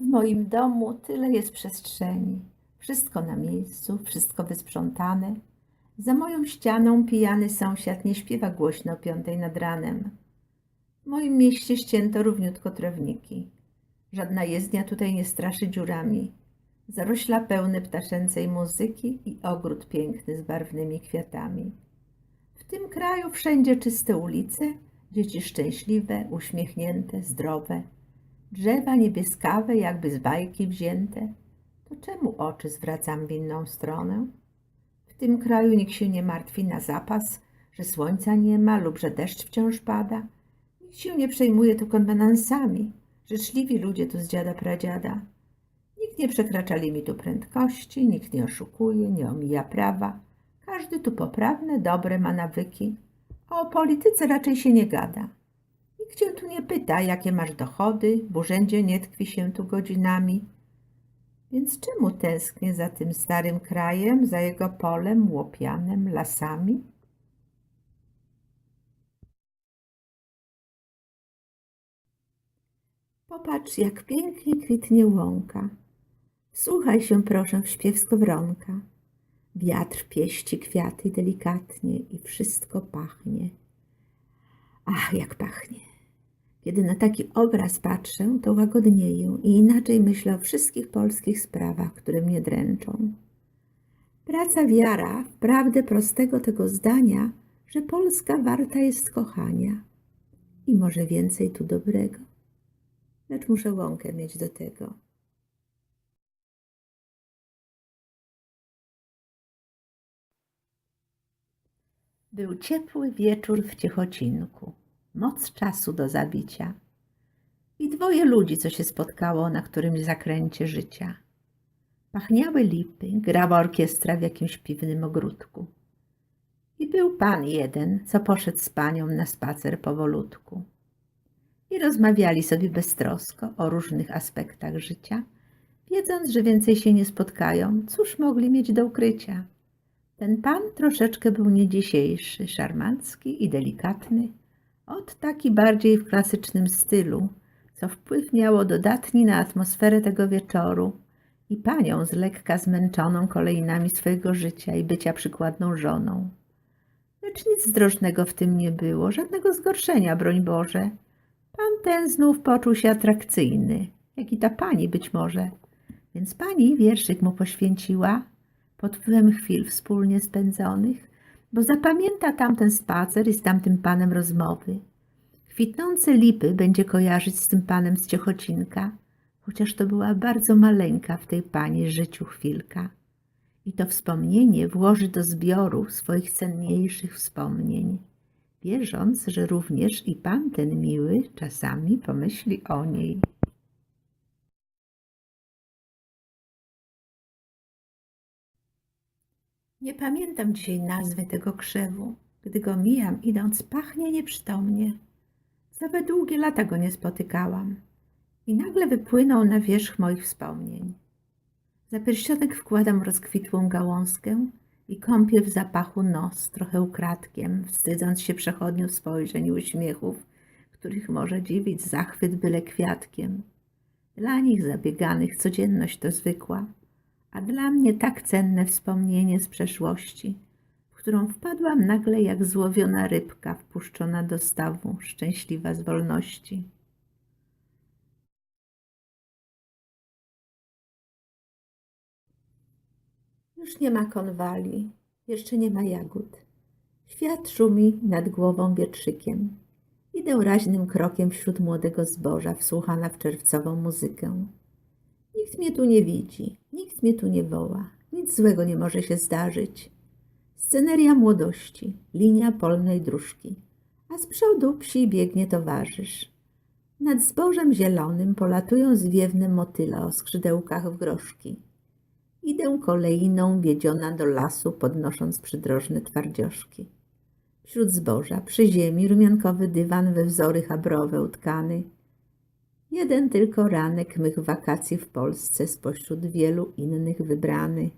W moim domu tyle jest przestrzeni. Wszystko na miejscu, wszystko wysprzątane. Za moją ścianą pijany sąsiad nie śpiewa głośno o piątej nad ranem. W moim mieście ścięto równiutko trawniki. Żadna jezdnia tutaj nie straszy dziurami. Zarośla pełne ptaszęcej muzyki i ogród piękny z barwnymi kwiatami. W tym kraju wszędzie czyste ulice, dzieci szczęśliwe, uśmiechnięte, zdrowe, drzewa niebieskawe, jakby z bajki wzięte. To czemu oczy zwracam w inną stronę? W tym kraju nikt się nie martwi na zapas, że słońca nie ma lub że deszcz wciąż pada. Nikt się nie przejmuje tu konwenansami, życzliwi ludzie tu z dziada pradziada. Nikt nie przekracza limitu prędkości, nikt nie oszukuje, nie omija prawa. Każdy tu poprawne, dobre ma nawyki, a o polityce raczej się nie gada. Nikt cię tu nie pyta, jakie masz dochody, w urzędzie nie tkwi się tu godzinami. Więc czemu tęsknię za tym starym krajem, za jego polem, łopianem, lasami? Popatrz, jak pięknie kwitnie łąka. Słuchaj się, proszę, w śpiew skowronka. Wiatr pieści kwiaty delikatnie i wszystko pachnie. Ach, jak pachnie. Kiedy na taki obraz patrzę, to łagodnieję i inaczej myślę o wszystkich polskich sprawach, które mnie dręczą. Praca wiara w prawdę prostego tego zdania, że Polska warta jest kochania. I może więcej tu dobrego. Lecz muszę łąkę mieć do tego. Był ciepły wieczór w Ciechocinku, moc czasu do zabicia i dwoje ludzi, co się spotkało na którymś zakręcie życia. Pachniały lipy, grała orkiestra w jakimś piwnym ogródku. I był pan jeden, co poszedł z panią na spacer powolutku. I rozmawiali sobie beztrosko o różnych aspektach życia, wiedząc, że więcej się nie spotkają, cóż mogli mieć do ukrycia. Ten pan troszeczkę był nie dzisiejszy, szarmancki i delikatny, od taki bardziej w klasycznym stylu, co wpływ miało dodatni na atmosferę tego wieczoru i panią z lekka zmęczoną kolejnami swojego życia i bycia przykładną żoną. Lecz nic zdrożnego w tym nie było, żadnego zgorszenia, broń Boże. Pan ten znów poczuł się atrakcyjny, jak i ta pani być może, więc pani wierszyk mu poświęciła, pod wpływem chwil wspólnie spędzonych, bo zapamięta tamten spacer i z tamtym panem rozmowy. Kwitnące lipy będzie kojarzyć z tym panem z Ciechocinka, chociaż to była bardzo maleńka w tej pani życiu chwilka. I to wspomnienie włoży do zbioru swoich cenniejszych wspomnień, wierząc, że również i pan ten miły czasami pomyśli o niej. Nie pamiętam dzisiaj nazwy tego krzewu. Gdy go mijam, idąc, pachnie nieprzytomnie. Za długie lata go nie spotykałam. I nagle wypłynął na wierzch moich wspomnień. Za pierścionek wkładam rozkwitłą gałązkę i kąpię w zapachu nos, trochę ukradkiem, wstydząc się przechodniów spojrzeń i uśmiechów, których może dziwić zachwyt byle kwiatkiem. Dla nich zabieganych codzienność to zwykła, a dla mnie tak cenne wspomnienie z przeszłości, w którą wpadłam nagle jak złowiona rybka wpuszczona do stawu, szczęśliwa z wolności. Już nie ma konwali, jeszcze nie ma jagód. Świat szumi nad głową wietrzykiem. Idę raźnym krokiem wśród młodego zboża, wsłuchana w czerwcową muzykę. Nikt mnie tu nie widzi, nikt mnie tu nie woła, nic złego nie może się zdarzyć. Sceneria młodości, linia polnej dróżki, a z przodu psi biegnie towarzysz. Nad zbożem zielonym polatują zwiewne motyle o skrzydełkach w groszki. Idę kolejną wiedziona do lasu, podnosząc przydrożne twardzioszki. Wśród zboża, przy ziemi, rumiankowy dywan we wzory chabrowe utkany. Jeden tylko ranek mych wakacji w Polsce spośród wielu innych wybrany.